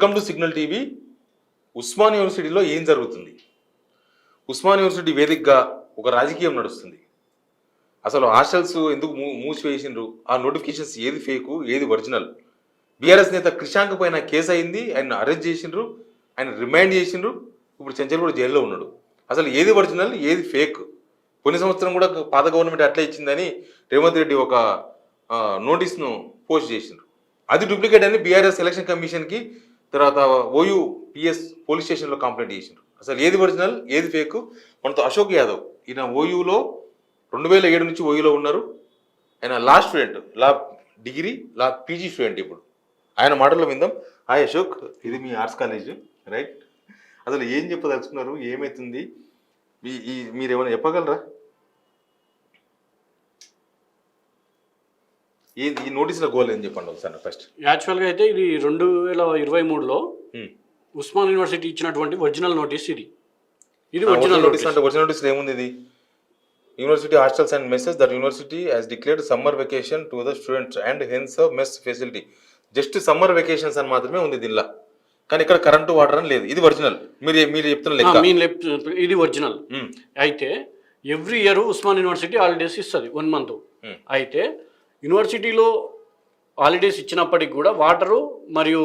Welcome to Signal TV. Osman యూనివర్సిటీలో ఏం జరుగుతుంది? ఉస్మాన్ యూనివర్సిటీ వేదికగా ఒక రాజకీయం నడుస్తుంది. అసలు హాస్టల్స్ ఎందుకు మూ మూసివేసిండ్రు? ఆ నోటిఫికేషన్స్ ఏది ఫేకు ఏది ఒరిజినల్? బీఆర్ఎస్ నేత క్రిషాంక్ పైన కేసు అయింది ఆయన అరెస్ట్ చేసిండ్రు ఆయన రిమాండ్ చేసిండ్రు ఇప్పుడు చెంచల్ కూడా జైల్లో ఉన్నాడు. అసలు ఏది ఒరిజినల్ ఏది ఫేక్? కొన్ని సంవత్సరం కూడా పాత గవర్నమెంట్ అట్లా ఇచ్చిందని రేవంత్ రెడ్డి ఒక నోటీస్ను పోస్ట్ చేసిండ్రు. అది డూప్లికేట్ అని బీఆర్ఎస్ ఎలక్షన్ కమిషన్కి తర్వాత ఓయూ పిఎస్ పోలీస్ స్టేషన్లో కంప్లైంట్ చేసిండ్రు. అసలు ఏది ఒరిజినల్ ఏది ఫేక్? మనతో అశోక్ యాదవ్ ఈయన ఓయూలో రెండు వేల ఏడు నుంచి ఓయూలో ఉన్నారు. ఆయన law student law degree law PG student ఇప్పుడు. ఆయన మాటల్లో విందాం. హాయ్ అశోక్. ఇది మీ ఆర్ట్స్ కాలేజ్ రైట్? అసలు ఏం చెప్పదలుచుకున్నారు? ఏమవుతుంది మీ ఈ మీరు ఏమైనా చెప్పగలరా? ఏంది ఈ నోటీసుల గోల్ ఏం చెప్పండి ఒకసారి ఫస్ట్? యాక్చువల్గా అయితే ఇది రెండు వేల ఇరవై మూడులో ఉస్మాన్ యూనివర్సిటీ ఇచ్చినటువంటి ఒరిజినల్ నోటీస్ ఇది. ఇది ఒరిజినల్ నోటీస్ అంటే ఒరిజినల్ నోటీస్ ఏముంది ఇది? University hostels and messes that university has declared summer vacation to the students and hence mess facility just summer vacations అని మాత్రమే ఉంది దీనిలో. కానీ ఇక్కడ కరెంటు వాటర్ అని లేదు. ఇది ఒరిజినల్. మీరు మీరు చెప్తున్న ఇది ఒరిజినల్. అయితే every year Osman university holidays ఇస్తుంది వన్ మంత్. అయితే యూనివర్సిటీలో హాలిడేస్ ఇచ్చినప్పటికి కూడా వాటరు మరియు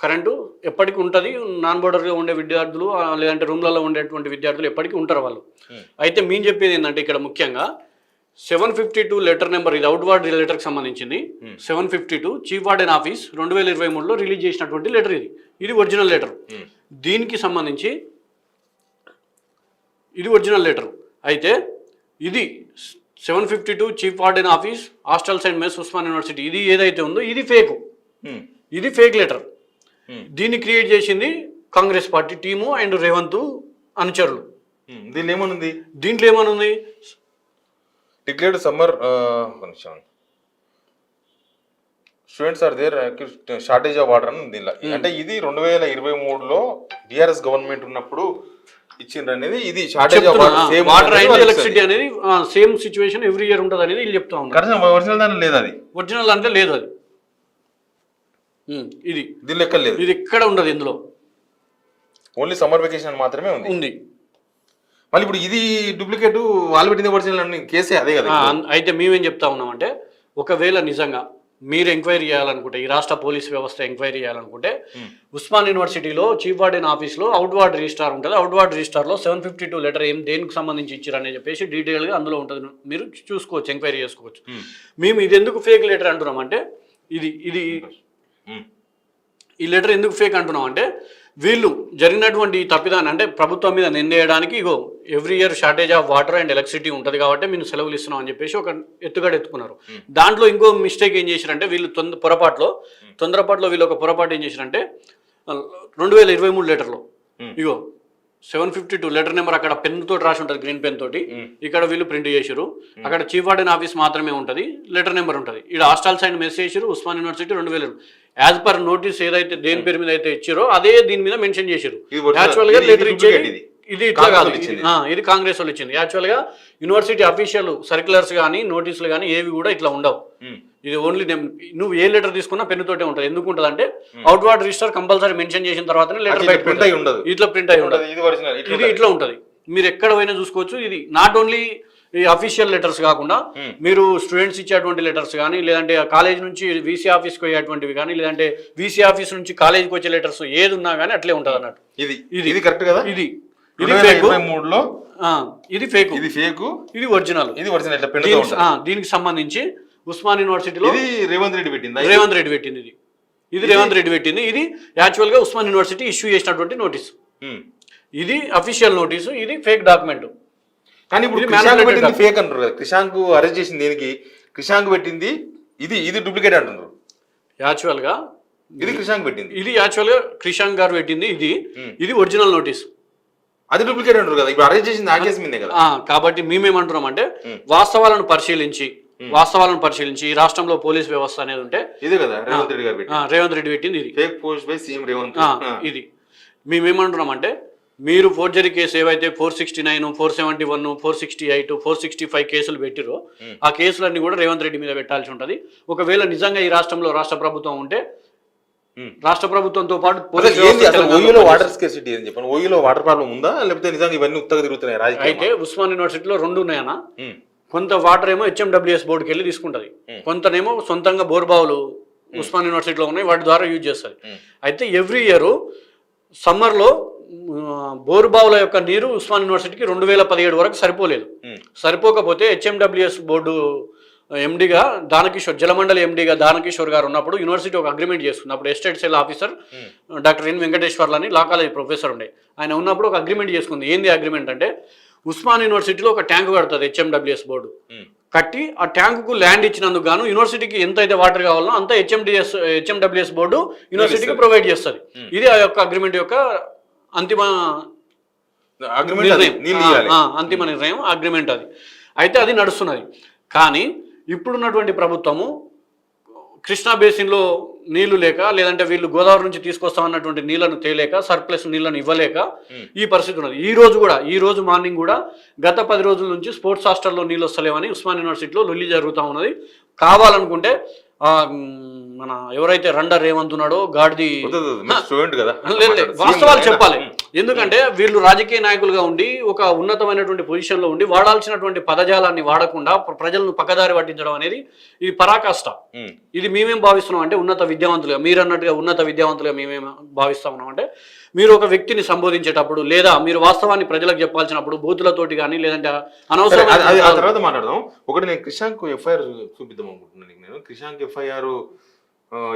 కరెంటు ఎప్పటికీ ఉంటుంది. నాన్ బోర్డర్గా ఉండే విద్యార్థులు లేదంటే రూమ్లలో ఉండేటువంటి విద్యార్థులు ఎప్పటికీ ఉంటారు వాళ్ళు. Hmm. అయితే మేము చెప్పేది ఏంటంటే ఇక్కడ ముఖ్యంగా seven fifty two letter number ఇది అవుట్ వార్డ్ లెటర్కి సంబంధించింది. Seven fifty two chief warden office రెండు వేల ఇరవై మూడులో రిలీజ్ చేసినటువంటి లెటర్ ఇది. ఇది ఒరిజినల్ లెటర్. Hmm. దీనికి సంబంధించి ఇది ఒరిజినల్ లెటర్. అయితే ఇది seven fifty two chief warden office hostels and mess Osman university. ఇది ఏదైతే ఉందో ఇది ఫేక్. ఇది ఫేక్ లెటర్. దీన్ని క్రియేట్ చేసింది Congress party team and Revanth అనుచరులు. దీనిలో ఏమనుంది? దీంట్లో ఏమనుంది? Declared summer students are there shortage of water అని దీనిలో. అంటే ఇది రెండు వేల ఇరవై మూడులో బీఆర్ఎస్ గవర్నమెంట్ ఉన్నప్పుడు ఇచ్చిండ్రు అనేది ఇది షార్టేజ్ వాటర్ అండ్ ఎలక్ట్రిసిటీ అనేది సేమ్ సిచ్యువేషన్ ఎవ్రీ ఇయర్ ఉంటుంది అనేది వీళ్ళు చెప్తా ఉన్నారు. ఒరిజినల్ దాని లేదు అది. ఒరిజినల్ అంటే లేదు అది. ఇది. దీని లెక్క లేదు. ఇది ఎక్కడ ఉండదు ఇందులో. ఓన్లీ సమ్మర్ వెకేషన్ మాత్రమే ఉంది. ఉంది. మళ్ళీ ఇప్పుడు ఇది డూప్లికేట్ వాళ్ళు పెట్టింది ఒరిజినల్ అని కేసే అదే కదా అయితే మేమేం చెప్తా ఉన్నామంటే ఒకవేళ నిజంగా మీరు ఎంక్వైరీ చేయాలనుకుంటే ఈ రాష్ట్ర పోలీస్ వ్యవస్థ ఎంక్వైరీ చేయాలనుకుంటే ఉస్మాన్ యూనివర్సిటీలో చీఫ్ వార్డెన్ ఆఫీస్లో అవుట్ వార్డ్ రిజిస్టార్ ఉంటుంది. అవుట్ వార్డ్ రిజిస్టార్లో సెవెన్ ఫిఫ్టీ టూ లెటర్ ఏం దేనికి సంబంధించి ఇచ్చారని చెప్పేసి డీటెయిల్గా అందులో ఉంటుంది. మీరు చూసుకోవచ్చు ఎంక్వైరీ చేసుకోవచ్చు. మేము. ఇది ఎందుకు ఫేక్ లెటర్ అంటున్నాం అంటే ఇది ఇది. ఈ లెటర్ ఎందుకు ఫేక్ అంటున్నాం అంటే వీళ్ళు జరిగినటువంటి తప్పిదాన్ని అంటే ప్రభుత్వం మీద నిందేయడానికి ఇగో every year shortage of water and electricity ఉంటుంది కాబట్టి మేము సెలవులు ఇస్తున్నాం అని చెప్పేసి ఒక ఎత్తుగడ ఎత్తుకున్నారు. దాంట్లో ఇంకో మిస్టేక్ ఏం చేశారంటే వీళ్ళు తొంద పొరపాటులో తొందరపాటులో వీళ్ళు ఒక పొరపాటు ఏం చేశారంటే రెండు వేల ఇరవై మూడు లెటర్లో ఇగో seven fifty two letter number అక్కడ పెన్ తోటి రాసి ఉంటుంది గ్రీన్ పెన్ తోటి. ఇక్కడ వీళ్ళు ప్రింట్ చేసారు అక్కడ చీఫ్ వార్డెన్ ఆఫీస్ మాత్రమే ఉంటుంది లెటర్ నెంబర్ ఉంటుంది. ఇక్కడ హాస్టల్ సైన్ మెసేజ్ చేసారు ఉస్మాన్ యూనివర్సిటీ రెండు వేల. యాజ్ పర్ నోటీస్ ఏదైతే దేని పేరు మీద అయితే ఇచ్చారో అదే దీని మీద మెన్షన్ చేశారు. యాక్చువల్గా లెటర్ ఇచ్చేది ఇది. ఇట్లా కాదు. ఇది- ఇచ్చింది. ఆ, ఇది కాంగ్రెస్ వాళ్ళు ఇచ్చింది. యాక్చువల్గా యూనివర్సిటీ అఫీషియల్ సర్క్యులర్స్ కానీ నోటీసులు కానీ ఏవి కూడా ఇట్లా ఉండవు. ఇది ఓన్లీ నువ్వు ఏ లెటర్ తీసుకున్నా పెన్ తోటే ఉంటుంది. ఎందుకు ఉంటుంది అంటే outward register compulsory mention చేసిన తర్వాతనే లెటర్ బయట print అయి ఉండదు. ఇట్లా ప్రింట్ అయి ఉండదు. ఇది ఇట్లా ఉంటుంది. మీరు ఎక్కడ పోయినా చూసుకోవచ్చు. ఇది నాట్ ఓన్లీ ఈ అఫీషియల్ లెటర్స్ కాకుండా మీరు స్టూడెంట్స్ ఇచ్చేటువంటి లెటర్స్ కానీ లేదంటే కాలేజ్ నుంచి వీసీ ఆఫీస్కి పోయేటువంటివి కానీ లేదంటే వీసీ ఆఫీస్ నుంచి కాలేజీకి వచ్చే లెటర్స్ ఏది ఉన్నా కానీ అట్లే ఉంటుంది అన్నట్టు. ఇది. ఇది. ఇది కరెక్ట్ కదా? ఇది. ఇది ఫేక్ మూడులో ఇది ఫేక్ ఇది ఫేక్ ఇది ఒరిజినల్ ఇది ఒరిజినల్ దీనికి సంబంధించి ఉస్మాన్ యూనివర్సిటీలో ఇది రేవంత్ రెడ్డి పెట్టింది? రేవంత్ రెడ్డి పెట్టింది ఇది. ఇది రేవంత్ రెడ్డి పెట్టింది. ఇది యాక్చువల్గా ఉస్మాన్ యూనివర్సిటీ ఇష్యూ చేసినటువంటి నోటీస్. ఇది అఫీషియల్ నోటీసు ఇది ఫేక్ డాక్యుమెంట్. కానీ ఇప్పుడు ఫేక్ అంటారు కదా. క్రిషాంక్ అరెస్ట్ చేసింది దేనికి? క్రిషాంక్ పెట్టింది ఇది ఇది డూప్లికేట్ అంటున్నారు. యాక్చువల్గా ఇది క్రిషాంక్ పెట్టింది. ఇది యాక్చువల్గా క్రిషాంక్ గారు పెట్టింది. ఇది ఇది ఒరిజినల్ నోటీస్. అది డూప్లికేట్ అంటారు కదా. ఇప్పుడు అరెస్ట్ చేసింది ఆ కేసు మీదే కదా. కాబట్టి మేమేమంటున్నాం అంటే వాస్తవాలను పరిశీలించి వాస్తవాలను పరిశీలించి ఈ రాష్ట్రంలో పోలీస్ వ్యవస్థ అనేది ఉంటే ఇదే కదా రేవంత్ రెడ్డి గారు రేవంత్ రెడ్డి పెట్టింది ఇది. Fake post by CM Revanth ఆ, ఇది. మేమేమంటున్నామంటే మీరు ఫోర్జరీ కేసు ఏవైతే four sixty nine four seventy one four sixty eight four sixty five కేసులు పెట్టిరో ఆ కేసులన్నీ కూడా రేవంత్ రెడ్డి మీద పెట్టాల్సి ఉంటుంది. ఒకవేళ నిజంగా ఈ రాష్ట్రంలో రాష్ట్ర ప్రభుత్వం ఉంటే. రాష్ట్ర ప్రభుత్వంతో పాటు ఓయూలో. వాటర్ స్కేసిటీ అని ఓయూలో వాటర్ ప్రాబ్లం ఉందా? లేకపోతే నిజంగా ఇవన్నీ ఉత్తగా తిరుగుతున్నాయి అయితే ఉస్మాన్ యూనివర్సిటీలో రెండు ఉన్నాయన్న. కొంత వాటర్ ఏమో హెచ్ఎండబ్ల్యూఎస్ బోర్డుకి వెళ్ళి తీసుకుంటది. కొంతనేమో సొంతంగా బోర్బావులు ఉస్మాన్ యూనివర్సిటీలో ఉన్నాయి వాటి ద్వారా యూజ్ చేస్తుంది. Hmm. అయితే ఎవ్రీ ఇయర్ సమ్మర్లో బోరుబావుల యొక్క నీరు ఉస్మాన్ యూనివర్సిటీకి రెండు వేల పదిహేడు వరకు సరిపోలేదు. సరిపోకపోతే హెచ్ఎండబ్ల్యూఎస్ బోర్డు ఎండిగా దానకిషోర్ జలమండలి ఎండిగా దానకిషోర్ గారు ఉన్నప్పుడు యూనివర్సిటీ ఒక అగ్రిమెంట్ చేసుకుంది అప్పుడు estate cell officer doctor N Venkateswarlu అని లా కాలేజ్ ప్రొఫెసర్ ఉండే. ఆయన ఉన్నప్పుడు ఒక అగ్రిమెంట్ చేసుకుంది. ఏంది అగ్రిమెంట్ అంటే ఉస్మాన్ యూనివర్సిటీలో ఒక ట్యాంక్ కడుతుంది హెచ్ఎండబ్ల్యూఎస్ బోర్డు. కట్టి ఆ ట్యాంకుకు ల్యాండ్ ఇచ్చినందుకు గాను యూనివర్సిటీకి ఎంత అయితే వాటర్ కావాలో అంత హెచ్ఎండిఎస్ హెచ్ఎండబ్ల్యూఎస్ బోర్డు యూనివర్సిటీకి ప్రొవైడ్ చేస్తుంది. ఇది ఆ యొక్క అగ్రిమెంట్ యొక్క అంతిమ అంతిమ నిర్ణయం అగ్రిమెంట్ అది. అయితే అది నడుస్తున్నది. కానీ ఇప్పుడున్నటువంటి ప్రభుత్వము కృష్ణా బేసిన్లో నీళ్ళు లేక లేదంటే వీళ్ళు గోదావరి నుంచి తీసుకొస్తామన్నటువంటి నీళ్ళను తేలేక సర్ప్లస్ నీళ్ళను ఇవ్వలేక ఈ పరిస్థితి ఉన్నది. ఈ రోజు కూడా ఈ రోజు మార్నింగ్ కూడా గత పది రోజుల నుంచి స్పోర్ట్స్ హాస్టల్లో నీళ్ళు వస్తలేవని ఉస్మాన్ యూనివర్సిటీలో లొల్లి జరుగుతూ ఉన్నది. కావాలనుకుంటే మన ఎవరైతే రండర్ రేవంత్ ఉన్నాడో గాడిది స్టూడెంట్ కదా. వాస్తవాలు. చెప్పాలి. ఎందుకంటే వీళ్ళు రాజకీయ నాయకులుగా ఉండి ఒక ఉన్నతమైనటువంటి పొజిషన్లో ఉండి వాడాల్సినటువంటి పదజాలాన్ని వాడకుండా ప్ర- ప్రజలను పక్కదారి పట్టించడం అనేది ఇది పరాకాష్ట. ఇది మేమేం భావిస్తున్నాం అంటే ఉన్నత విద్యావంతులుగా మీరు అన్నట్టుగా ఉన్నత విద్యావంతులుగా మేమేం భావిస్తా ఉన్నాం అంటే మీరు ఒక వ్యక్తిని సంబోధించేటప్పుడు లేదా మీరు వాస్తవాన్ని ప్రజలకు చెప్పాల్సినప్పుడు బూతులతోటి కానీ లేదంటే సరే, అది- అది ఆ అనవసరమైన తర్వాత మాట్లాడదాం. ఒకటి నేను క్రిషాంక్ ఎఫ్ఐఆర్ చూపిద్దాం అనుకుంటున్నాను నీకు నేను. క్రిషాంక్ ఎఫ్ఐఆర్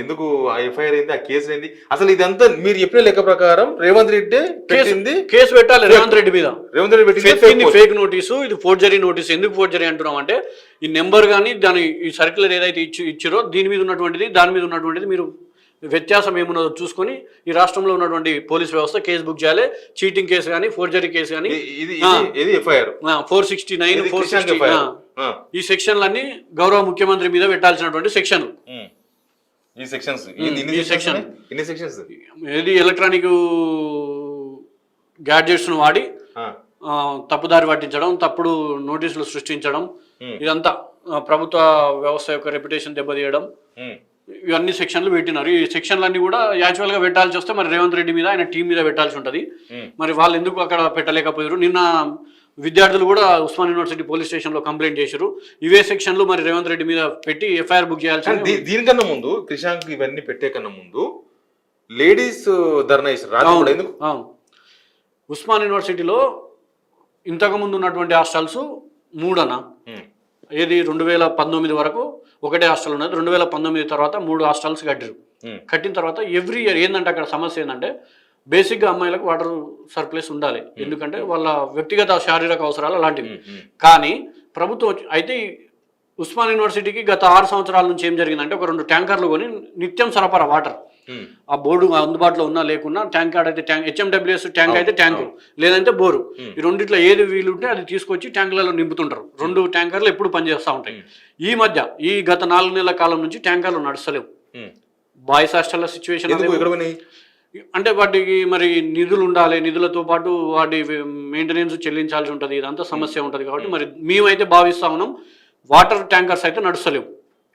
ఎందుకు ఆ ఎఫ్ఐఆర్ ఏంది ఆ కేసు ఏంది అసలు ఇదంతా మీరు చెప్పిన లెక్క ప్రకారం రేవంత్ రెడ్డి పెట్టింది. కేసు పెట్టాలి రేవంత్ రెడ్డి మీద. రేవంత్ రెడ్డి పెట్టింది ఫేక్ నోటీసు ఇది ఫోర్జరీ నోటీస్ ఎందుకు ఫోర్జరీ అంటున్నాం అంటే ఈ నెంబర్ కానీ దాని ఈ సర్క్యులర్ ఏదైతే ఇచ్చి ఇచ్చిరో దీని మీద ఉన్నటువంటిది దాని మీద ఉన్నటువంటిది మీరు వ్యత్యాసం ఏమున్నదో చూసుకొని ఈ రాష్ట్రంలో ఉన్నటువంటి పోలీస్ వ్యవస్థ కేసు బుక్ చేయాలి. చీటింగ్ కేసు కానీ ఫోర్జరీ కేసు కానీ ఇది- ఇది ఇది- ఇది FIR. Four sixty nine four sixty ఈ సెక్షన్లన్నీ గౌరవ ముఖ్యమంత్రి మీద పెట్టాల్సినటువంటి సెక్షన్లు ఈ సెక్షన్స్ ఈ section. ఎన్ని సెక్షన్స్ ఏది ఎలక్ట్రానిక్ గ్యాడ్జెట్స్ను వాడి తప్పుదారి పట్టించడం తప్పుడు నోటీసులు సృష్టించడం. ఇదంతా ప్రభుత్వ వ్యవస్థ యొక్క రెప్యుటేషన్ దెబ్బతీయడం. ఇవన్నీ సెక్షన్లు పెట్టినారు. ఈ సెక్షన్లన్నీ కూడా యాక్చువల్గా పెట్టాల్సి వస్తే మరి రేవంత్ రెడ్డి మీద ఆయన టీం మీద పెట్టాల్సి ఉంటుంది. మరి వాళ్ళు ఎందుకు అక్కడ పెట్టలేకపోయారు? నిన్న విద్యార్థులు కూడా ఉస్మాన్ యూనివర్సిటీ పోలీస్ స్టేషన్లో కంప్లైంట్ చేశారు. ఇవే సెక్షన్లు మరి రేవంత్ రెడ్డి మీద పెట్టి ఎఫ్ఐఆర్ బుక్ చేయాల్సి దీనికన్నా ముందు క్రిషాంక్ ఇవన్నీ పెట్టే కన్నా ముందు లేడీస్ ధర్నా అవును ఉస్మాన్ యూనివర్సిటీలో ఇంతకుముందు ఉన్నటువంటి హాస్టల్స్ మూడన. ఏది? రెండు వేల పంతొమ్మిది వరకు ఒకటే హాస్టల్ ఉన్నది. రెండు వేల పంతొమ్మిది తర్వాత మూడు హాస్టల్స్ కట్టారు. కట్టిన తర్వాత ఎవ్రీ ఇయర్ ఏంటంటే అక్కడ సమస్య ఏంటంటే బేసిక్గా అమ్మాయిలకు వాటర్ సర్ప్లస్ ఉండాలి. ఎందుకంటే వాళ్ళ వ్యక్తిగత శారీరక అవసరాలు అలాంటివి. కానీ ప్రభుత్వం అయితే ఉస్మాన్ యూనివర్సిటీకి గత ఆరు సంవత్సరాల నుంచి ఏం జరిగిందంటే ఒక రెండు ట్యాంకర్లు కొని నిత్యం సరఫరా వాటర్. ఆ బోర్డు అందుబాటులో ఉన్నా లేకున్నా ట్యాంక్ అయితే ట్యాంక్ హెచ్ఎండబ్ల్యూఎస్ ట్యాంక్ అయితే ట్యాంకు. లేదంటే బోరు. ఈ రెండిట్లో ఏది వీలుంటే అది తీసుకొచ్చి ట్యాంకులలో నింపుతుంటారు. రెండు ట్యాంకర్లు ఎప్పుడు పనిచేస్తూ ఉంటాయి. ఈ మధ్య ఈ గత నాలుగు నెలల కాలం నుంచి ట్యాంకర్లు నడుస్తలేవు. బాయ్స్ హాస్టల్ల సిచ్యువేషన్ అంటే వాటికి మరి నిధులు ఉండాలి నిధులతో పాటు వాటి మెయింటెనెన్స్ చెల్లించాల్సి ఉంటుంది ఇదంతా సమస్య ఉంటుంది కాబట్టి మరి మేమైతే భావిస్తా ఉన్నాం వాటర్ ట్యాంకర్స్ అయితే నడుస్తలేవు.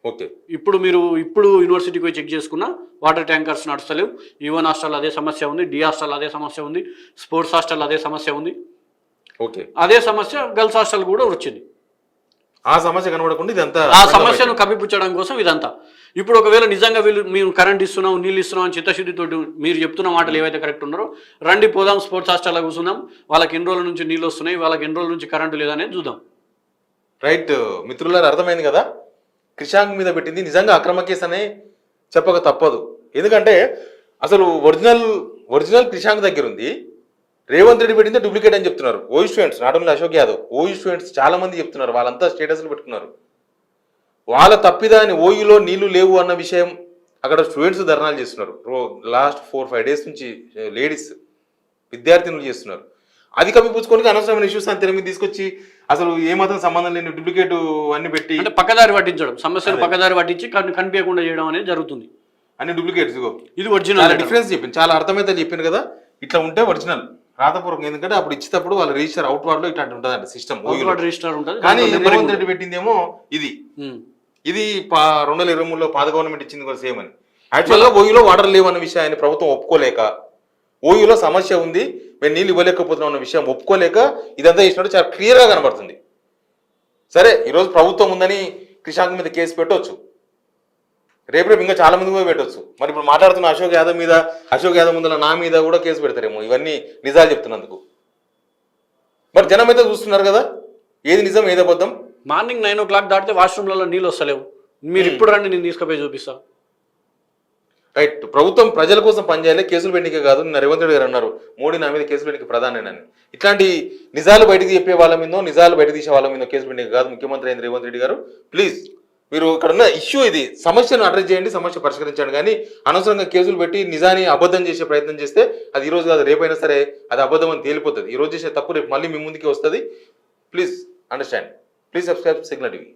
ఓకే. ఇప్పుడు మీరు ఇప్పుడు యూనివర్సిటీకి పోయి చెక్ చేసుకున్న వాటర్ ట్యాంకర్స్ నడుస్తలేవు. ఈవెన్ హాస్టల్ అదే సమస్య ఉంది డి హాస్టల్ అదే సమస్య ఉంది స్పోర్ట్స్ హాస్టల్ అదే సమస్య ఉంది. ఓకే. అదే సమస్య గర్ల్స్ హాస్టల్ కూడా వచ్చింది. ఆ సమస్య కనబడకుండా ఇదంతా ఆ సమస్యను కప్పిపుచ్చడం కోసం ఇదంతా. ఇప్పుడు ఒకవేళ నిజంగా వీళ్ళు మేము కరెంట్ ఇస్తున్నాం నీళ్ళు ఇస్తున్నాం అని చిత్తశుద్ధితో మీరు చెప్తున్న మాటలు ఏవైతే కరెక్ట్ ఉన్నారో రండి పోదాం స్పోర్ట్స్ హాస్టల్లో కూర్చుందాం. వాళ్ళకి ఎన్ని రోజుల నుంచి నీళ్ళు వస్తున్నాయి వాళ్ళకి ఎన్ని రోజుల నుంచి కరెంటు లేదనేది చూద్దాం. రైట్ మిత్రులారు అర్థమైంది కదా? క్రిషాంక్ మీద పెట్టింది నిజంగా అక్రమ కేసు అనే చెప్పక తప్పదు. ఎందుకంటే అసలు ఒరిజినల్ ఒరిజినల్ క్రిషాంక్ దగ్గర ఉంది రేవంత్ రెడ్డి పెట్టింది డూప్లికేట్ అని చెప్తున్నారు. OU students not only Ashok Yadav OU students చాలా మంది చెప్తున్నారు. వాళ్ళంతా స్టేటస్లు పెట్టుకున్నారు. వాళ్ళ తప్పిదాని ఓయూలో నీళ్ళు లేవు అన్న విషయం అక్కడ స్టూడెంట్స్ ధర్నాలు చేస్తున్నారు. లాస్ట్ ఫోర్ ఫైవ్ డేస్ నుంచి లేడీస్ విద్యార్థినులు చేస్తున్నారు. అది కప్పిపుచ్చుకొని అనవసరమైన ఇష్యూస్ అని తెర మీద తీసుకొచ్చి అసలు ఏమాత్రం సంబంధం లేని డూప్లికేట్ అన్ని పెట్టి అంటే పక్కదారి పట్టించడం సమస్యను పక్కదారి పట్టించి కన్- కనిపించకుండా చేయడం అనేది జరుగుతుంది. అన్ని డూప్లికేట్స్ ఇది ఒరిజినల్ డిఫరెన్స్ చెప్పింది. చాలా అర్థమైతే చెప్పింది కదా. ఇట్లా ఉంటే ఒరిజినల్ రాతపూర్వకం ఎందుకంటే అప్పుడు ఇచ్చేటప్పుడు వాళ్ళ రిజిస్టర్ అవుట్ వార్డ్లో ఇట్లాంటి ఉంటుందంట సిస్టమ్ రిజిస్టర్ ఉంటుంది కానీ రేవంత్ రెడ్డి పెట్టిందేమో ఇది. ఇది రెండు వేల ఇరవై మూడులో పాత గవర్నమెంట్ ఇచ్చింది కూడా సేమ్ అని. యాక్చువల్గా ఓయూలో వాటర్ లేవన్న విషయాన్ని ప్రభుత్వం ఒప్పుకోలేక ఓయూలో సమస్య ఉంది మేము నీళ్ళు ఇవ్వలేకపోతున్నాం అన్న విషయం ఒప్పుకోలేక ఇదంతా చేసినట్టు చాలా క్లియర్గా కనబడుతుంది. సరే ఈరోజు ప్రభుత్వం ఉందని క్రిషాంక్ మీద కేసు పెట్టవచ్చు రేపు రేపు ఇంకా చాలా మంది కూడా పెట్టవచ్చు మరి ఇప్పుడు మాట్లాడుతున్న అశోక్ యాదవ్ మీద అశోక్ యాదవ్ ముందర నా మీద కూడా కేసు పెడతారేమో. ఇవన్నీ నిజాలు చెప్తున్నందుకు. మరి జనం అయితే చూస్తున్నారు కదా? ఏది నిజం ఏది అబద్ధం? మార్నింగ్ నైన్ ఓ క్లాక్ దాటితే వాష్రూమ్లలో నీళ్ళు వస్తలేవు. మీరు ఇప్పుడు రండి నేను తీసుకుపోయి చూపిస్తా. రైట్. ప్రభుత్వం ప్రజల కోసం పనిచేయాలి కేసులు పెట్టికే కాదు. నిన్న రేవంత్ రెడ్డి గారు అన్నారు మోడీ నా మీద కేసులు పెట్టిక ప్రధానేనని. ఇట్లాంటి నిజాలు బయటకు చెప్పే వాళ్ళ మీదో నిజాలు బయట తీసే వాళ్ళ మీద కేసులు పెట్టిక కాదు. ముఖ్యమంత్రి అయిన రేవంత్ రెడ్డి గారు ప్లీజ్ మీరు ఇక్కడ ఉన్న ఇష్యూ ఇది. సమస్యను అడ్రస్ చేయండి సమస్య పరిష్కరించండి. కానీ అనవసరంగా కేసులు పెట్టి నిజాన్ని అబద్ధం చేసే ప్రయత్నం చేస్తే అది ఈ రోజు కాదు రేపైనా సరే అది అబద్ధం అని తేలిపోతుంది. ఈ రోజు చేసే తప్పు రేపు మళ్ళీ మీ ముందుకే వస్తుంది. Please understand please subscribe Signal TV